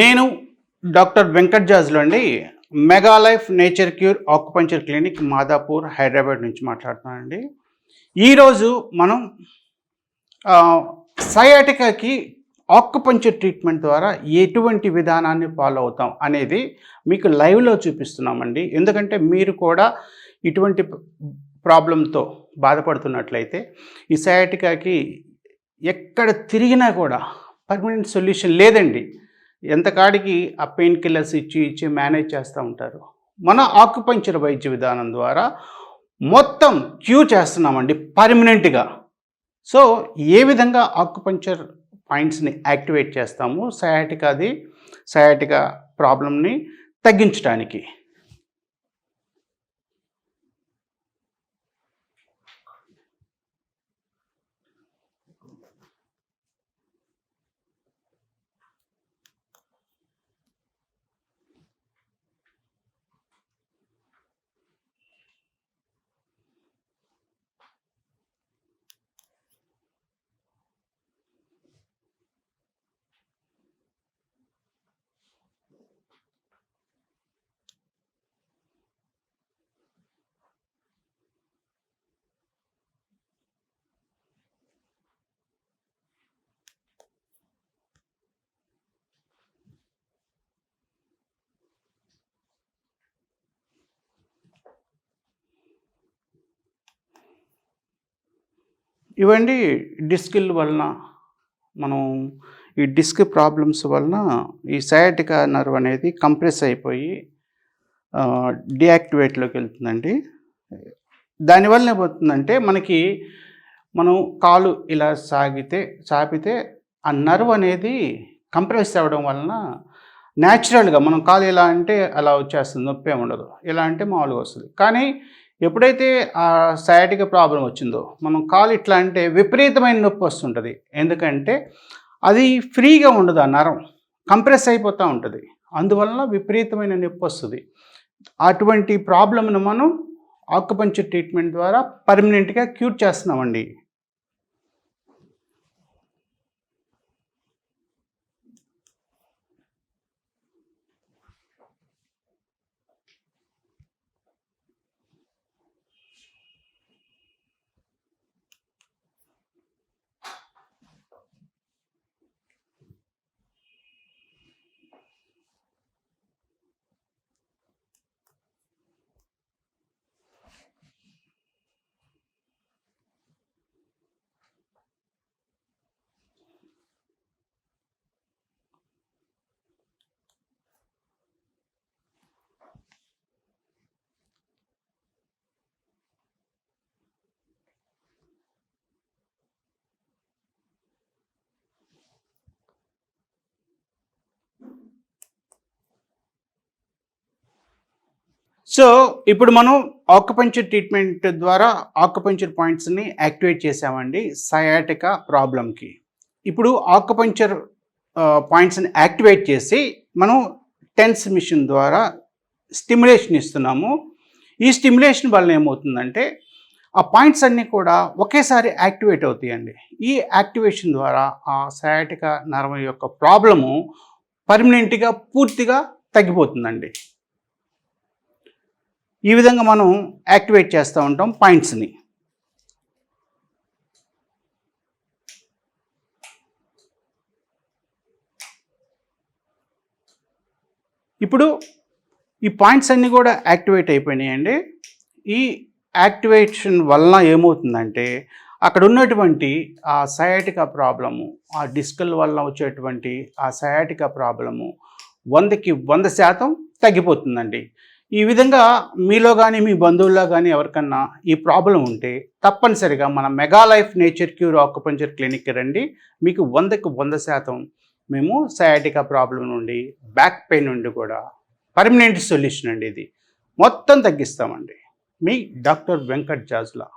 నేను డాక్టర్ వెంకట్ జాజ్లో అండి. Mega life nature cure acupuncture clinic Madhapur Hyderabad నుంచి మాట్లాడుతున్నానండి. ఈరోజు మనం సయాటికాకి ఆక్యుపంచర్ ట్రీట్మెంట్ ద్వారా ఎటువంటి విధానాన్ని ఫాలో అవుతాం అనేది మీకు లైవ్లో చూపిస్తున్నామండి. ఎందుకంటే మీరు కూడా ఇటువంటి ప్రాబ్లంతో బాధపడుతున్నట్లయితే ఈ సయాటికాకి ఎక్కడ తిరిగినా కూడా పర్మనెంట్ సొల్యూషన్ లేదండి. ఎంతకాడికి ఆ పెయిన్ కిల్లర్స్ ఇచ్చి ఇచ్చి మేనేజ్ చేస్తూ ఉంటారు? మన ఆక్యుపంచర్ వైద్య విధానం ద్వారా మొత్తం క్యూ చేస్తున్నామండి పర్మనెంట్గా. సో ఏ విధంగా ఆక్యుపంచర్ పాయింట్స్ని యాక్టివేట్ చేస్తాము సయాటికాది సయాటికా ప్రాబ్లమ్ని తగ్గించడానికి. ఇవండి డిస్కిల్ వలన మనం ఈ డిస్క్ ప్రాబ్లమ్స్ వలన ఈ సయాటికా నర్వ్ అనేది కంప్రెస్ అయిపోయి డియాక్టివేట్లోకి వెళ్తుందండి. దానివల్ల ఏమవుతుందంటే మనకి మనం కాలు ఇలా సాగితే చాపితే ఆ నర్వ్ అనేది కంప్రెస్ అవ్వడం వలన న్యాచురల్గా మనం కాలు ఎలా అంటే అలా వచ్చేస్తుంది నొప్పి ఉండదు. ఎలా అంటే మామూలుగా వస్తుంది. కానీ ఎప్పుడైతే ఆ సయాటిక ప్రాబ్లం వచ్చిందో మనం కాలు ఇట్లా అంటే విపరీతమైన నొప్పి వస్తుంటుంది. ఎందుకంటే అది ఫ్రీగా ఉండదు ఆ నరం. కంప్రెస్ అయిపోతూ ఉంటుంది. అందువలన విపరీతమైన నొప్పి వస్తుంది. అటువంటి ప్రాబ్లంను మనం ఆకుపంచర్ ట్రీట్మెంట్ ద్వారా పర్మనెంట్గా క్యూర్ చేస్తున్నామండి. సో ఇప్పుడు మనం ఆక్యుపంచర్ ట్రీట్మెంట్ ద్వారా ఆక్యుపంచర్ పాయింట్స్ని యాక్టివేట్ చేసామండి సయాటికా ప్రాబ్లంకి ఇప్పుడు ఆక్యుపంచర్ పాయింట్స్ని యాక్టివేట్ చేసి మనం టెన్స్ మిషన్ ద్వారా స్టిమ్యులేషన్ ఇస్తున్నాము. ఈ స్టిమ్యులేషన్ వల్ల ఏమవుతుందంటే ఆ పాయింట్స్ అన్నీ కూడా ఒకేసారి యాక్టివేట్ అవుతాయండి. ఈ యాక్టివేషన్ ద్వారా ఆ సయాటిక నరం యొక్క ప్రాబ్లము పర్మనెంట్గా పూర్తిగా తగ్గిపోతుందండి. ఈ విధంగా మనం యాక్టివేట్ చేస్తూ ఉంటాం పాయింట్స్ని. ఇప్పుడు ఈ పాయింట్స్ అన్నీ కూడా యాక్టివేట్ అయిపోయినాయండి. ఈ యాక్టివేషన్ వలన ఏమవుతుందంటే అక్కడ ఉన్నటువంటి ఆ సయాటికా ప్రాబ్లము ఆ డిస్కల్ వల్ల వచ్చేటువంటి ఆ సయాటికా ప్రాబ్లము వందకి వంద శాతం తగ్గిపోతుందండి. ఈ విధంగా మీలో కానీ మీ బంధువుల్లో కానీ ఎవరికన్నా ఈ ప్రాబ్లం ఉంటే తప్పనిసరిగా మన mega life nature cure acupuncture క్లినిక్కి రండి. మీకు వందకు వంద శాతం మేము సయాటికా ప్రాబ్లం నుండి బ్యాక్ పెయిన్ నుండి కూడా పర్మనెంట్ సొల్యూషన్ అండి ఇది. మొత్తం తగ్గిస్తామండి. మీ డాక్టర్ వెంకట్ జాజ్లా.